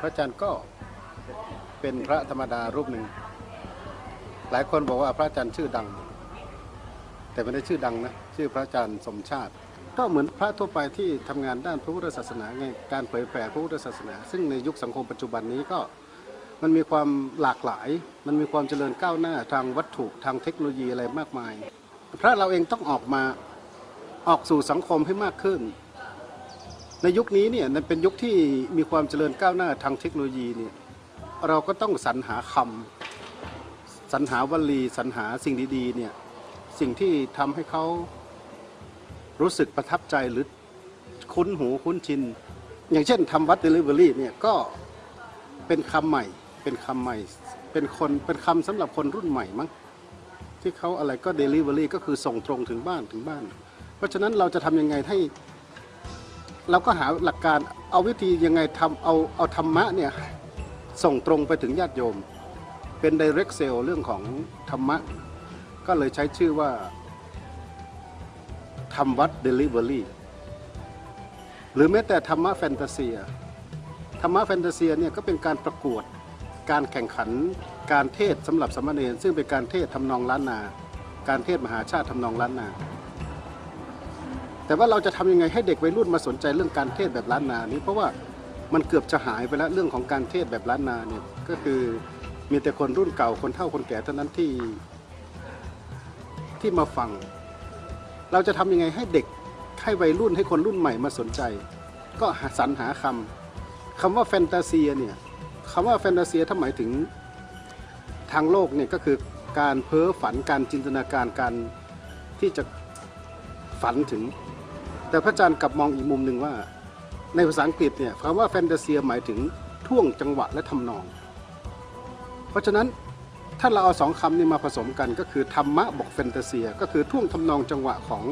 พระอาจารย์ก็เป็นพระธรรมดารูปหนึ่ง หลายคนบอกว่าพระอาจารย์ชื่อดัง แต่ไม่ได้ชื่อดังนะ ชื่อพระอาจารย์สมชาติ ก็เหมือนพระทั่วไปที่ทำงานด้านพระพุทธศาสนาไงการเผยแผ่พระพุทธศาสนา ซึ่งในยุคสังคมปัจจุบันนี้ก็มันมีความหลากหลาย มันมีความเจริญก้าวหน้าทางวัตถุทางเทคโนโลยีอะไรมากมาย พระเราเองต้องออกมาออกสู่สังคมให้มากขึ้น ในยุคนี้เนี่ยมันเป็นยุคที่มีความเจริญก้าวหน้าทางเทคโนโลยีเนี่ยเราก็ต้องสรรหาคำสรรหาวลีสรรหาสิ่งดีๆเนี่ยสิ่งที่ทำให้เขารู้สึกประทับใจหรือคุ้นหูคุ้นชิน อย่างเช่นทำวัดเดลิเวอรี่เนี่ยก็เป็นคำใหม่เป็นคำใหม่ เป็นคนเป็นคำสำหรับคนรุ่นใหม่มั้งที่เขาอะไรก็เดลิเวอรี่ก็คือส่งตรงถึงบ้านถึงบ้าน เพราะฉะนั้นเราจะทำยังไงให้ เราก็หาหลักการเอาวิธียังไงทำเอาเอาธรรมะเนี่ยส่งตรงไปถึงญาติโยม เป็น direct sale เรื่องของธรรมะ ก็เลยใช้ชื่อว่าทำวัด Delivery หรือแม้แต่ธรรมะแฟนตาเซียธรรมะแฟนตาเซียเนี่ยก็เป็นการประกวดการแข่งขันการเทศสำหรับสามเณรซึ่งเป็นการเทศทำนองล้านนา การเทศมหาชาติทำนองล้านนา แต่ว่าเราจะทำยังไงให้เด็กวัยรุ่นมาสนใจเรื่องการเทศแบบล้านนานี้เพราะว่ามันเกือบจะหายไปแล้วเรื่องของการเทศแบบล้านนาเนี่ยก็คือมีแต่คนรุ่นเก่าคนเฒ่าคนแก่เท่านั้นที่ที่มาฟัง เราจะทำยังไงให้เด็กให้วัยรุ่นให้คนรุ่นใหม่มาสนใจ ก็สรรหาคำคำว่าแฟนตาเซียเนี่ยคำว่าแฟนตาเซียถ้าหมายถึงทางโลกเนี่ยก็คือการเพ้อฝันการจินตนาการการที่จะฝันถึง แต่พระอาจารย์กลับมองอีกมุมหนึ่งว่า ในภาษาอังกฤษเนี่ยคำว่าแฟนตาเซียหมายถึงท่วงจังหวะและทำนอง เพราะฉะนั้นถ้าเราเอาสองคำนี้มาผสมกันก็คือธรรมะบอกแฟนตาเซีย ก็คือท่วงทำนองจังหวะของ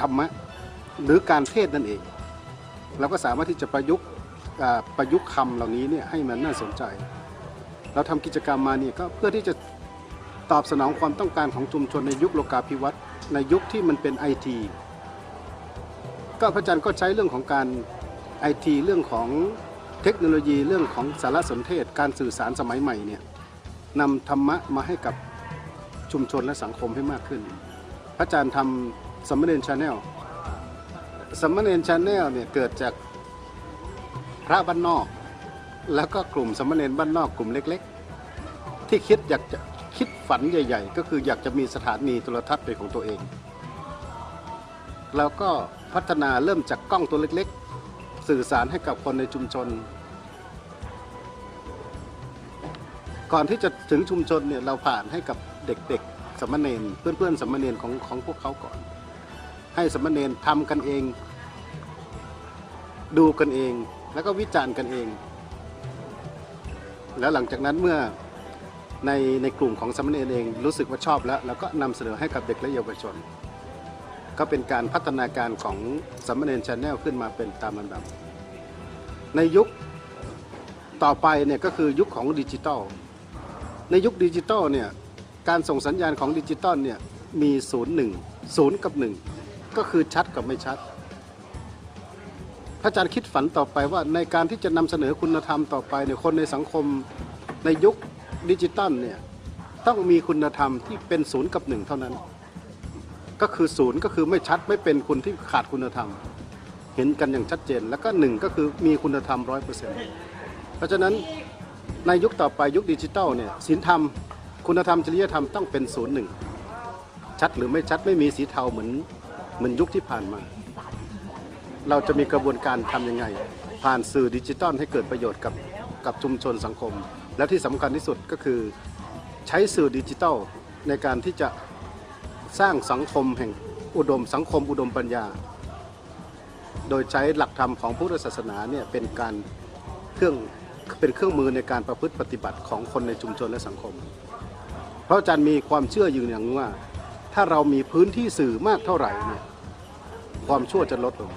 ธรรมะหรือการเทศนั่นเอง เราก็สามารถที่จะประยุกต์ประยุกต์คำเหล่านี้เนี่ยให้มันน่าสนใจ เราทำกิจกรรมมาเนี่ยก็เพื่อที่จะตอบสนองความต้องการของชุมชนในยุคโลกาภิวัตน์ในยุคที่มันเป็นไอที ก็พระอาจารย์ก็ใช้เรื่องของการไอทีเรื่องของเทคโนโลยีเรื่องของสารสนเทศ การสื่อสารสมัยใหม่เนี่ยนำธรรมะมาให้กับชุมชนและสังคมให้มากขึ้น พระอาจารย์ทำสมมเนนชาแนลสมมเนนชาแนลเนี่ยเกิดจากพระบ้านนอก แล้วก็กลุ่มสมมเนนบ้านนอกกลุ่มเล็กๆ ที่คิดอยากจะคิดฝันใหญ่ ๆ ก็คืออยากจะมีสถานีโทรทัศน์เป็นของตัวเอง แล้วก็ พัฒนาเริ่มจากกล้องตัวเล็กๆ สื่อสารให้กับคนในชุมชน ก่อนที่จะถึงชุมชนเนี่ยเราผ่านให้กับเด็กๆสามเณรเพื่อนๆสามเณรของของพวกเขาก่อน ให้สามเณรทำกันเอง ดูกันเอง แล้วก็วิจารณ์กันเอง แล้วหลังจากนั้นเมื่อในในกลุ่มของสามเณรเองรู้สึกว่าชอบแล้วเราก็นำเสนอให้กับเด็กและเยาวชน ก็เป็นการพัฒนาการของสัมมเนนชาแนลขึ้นมาเป็นตามลำดับ ในยุคต่อไปเนี่ยก็คือยุคของดิจิตอลในยุคดิจิตอลเนี่ยการส่งสัญญาณของดิจิตอลเนี่ยมีศูนย์หนึ่งศูนย์กับหนึ่งก็คือชัดกับไม่ชัด พระอาจารย์คิดฝันต่อไปว่าในการที่จะนำเสนอคุณธรรมต่อไปเนี่ยคนในสังคมในยุคดิจิตอลเนี่ยต้องมีคุณธรรมที่เป็นศูนย์กับหนึ่งเท่านั้น ก็คือศูนย์ก็คือไม่ชัดไม่เป็นคนที่ขาดคุณธรรม เห็นกันอย่างชัดเจน แล้วก็หนึ่งก็คือมีคุณธรรมร้อยเปอร์เซ็นต์เพราะฉะนั้นในยุคต่อไปยุคดิจิทัลเนี่ยศีลธรรม คุณธรรมจริยธรรมต้องเป็นศูนย์หนึ่งชัดหรือไม่ชัดไม่มีสีเทาเหมือนเหมือนยุคที่ผ่านมา เราจะมีกระบวนการทำยังไง ผ่านสื่อดิจิทัลให้เกิดประโยชน์กับกับชุมชนสังคม และที่สำคัญที่สุดก็คือ ใช้สื่อดิจิทัลในการที่จะ สร้างสังคมแห่งอุดมสังคมอุดมปัญญา โดยใช้หลักธรรมของพุทธศาสนาเนี่ยเป็นการเครื่องเป็นเครื่องมือในการประพฤติปฏิบัติของคนในชุมชนและสังคม เพราะอาจารย์มีความเชื่ออยู่อย่างหนึ่งว่า ถ้าเรามีพื้นที่สื่อมากเท่าไหร่เนี่ยความชั่วจะลดลง